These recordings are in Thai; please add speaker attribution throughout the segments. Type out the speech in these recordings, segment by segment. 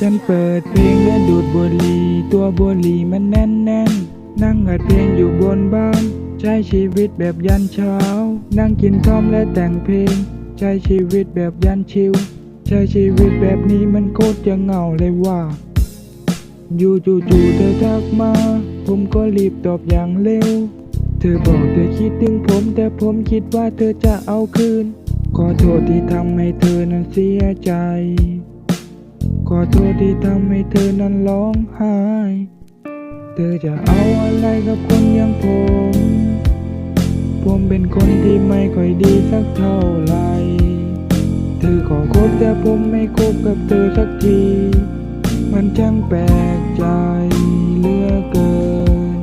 Speaker 1: ฉันเปิดเพลงและดูดบุหรี่ตัวบุหรี่มันแน่นแน่นนั่งอัดเพลงอยู่บนบ้าน ใช้ชีวิตแบบยันเช้า นั่งกินข้อมและแต่งเพลง ใช้ชีวิตแบบยันชิว ใช้ชีวิตแบบนี้มันโคตรจะเหงาเลยว่า อยู่จู่ๆเธอทักมา ผมก็รีบตอบอย่างเร็ว เธอบอกเธอคิดถึงผม แต่ผมคิดว่าเธอจะเอาคืน ขอโทษที่ทำให้เธอนั้นเสียใจ ขอโทษที่ทำให้เธอนั้นร้องไห้ เธอจะเอาอะไรกับคนอย่างผม ผมเป็นคนที่ไม่ค่อยดีสักเท่าไหร่เธอขอคบแต่ผมไม่คบกับเธอสักที มันช่างแปลกใจเหลือเกิน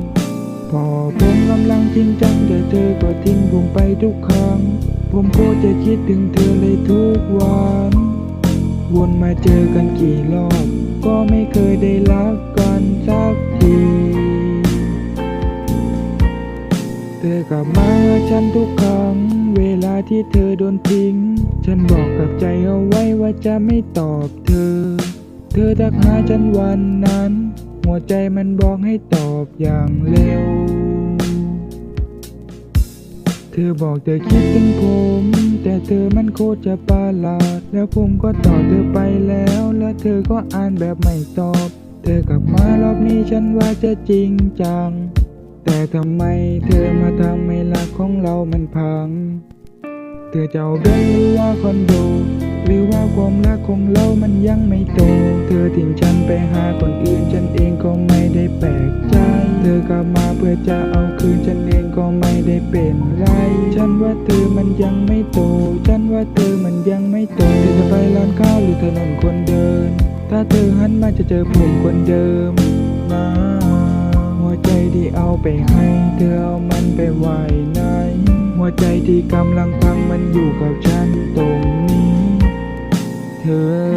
Speaker 1: พอผมกำลังจริงจังแต่เธอก็ทิ้งผมไปทุกครั้ง ผมก็จะคิดถึงเธอเลยทุกวัน วนมาเจอกันกี่รอบ ก็ไม่เคยได้รักกันสักทีเธอกลับมาฉันทุกครั้ง เวลาที่เธอโดนทิ้ง ฉันบอกกับใจเอาไว้ว่าจะไม่ตอบเธอ เธอทักหาฉันวันนั้น หัวใจมันบอกให้ตอบอย่างเร็ว เธอบอกเธอคิดถึงผม แต่เธอมันโคตรจะประหลาด แล้วผมก็ตอบเธอไปแล้ว แล้วเธอก็อ่านแบบไม่ตอบ เธอกลับมารอบนี้ฉันว่าจะจริงจัง แต่ทำไมเธอมาทำให้รักของเรามันพัง เธอจะเอาเบลหรือว่าคอนโด หรือว่าความรักของเรามันยังไม่โต เธอทิ้งฉันไปหาคนอื่นฉันเองก็ไม่ได้แปลกใจ เธอกลับมาเพื่อจะเอาคืนฉันเองก็ไม่ได้เป็นไร ฉันว่าเธอมันยังไม่โต ฉันว่าเธอมันยังไม่โต เธอจะไปร้านข้าวหรือถนนคนเดิน ถ้าเธอหันมาจะเจอผมคนเดิมนะหัวใจที่เอาไปให้ เธอเอามันไปไว้ไหนหัวใจที่กำลังพังมันอยู่กับฉันตรง เธอ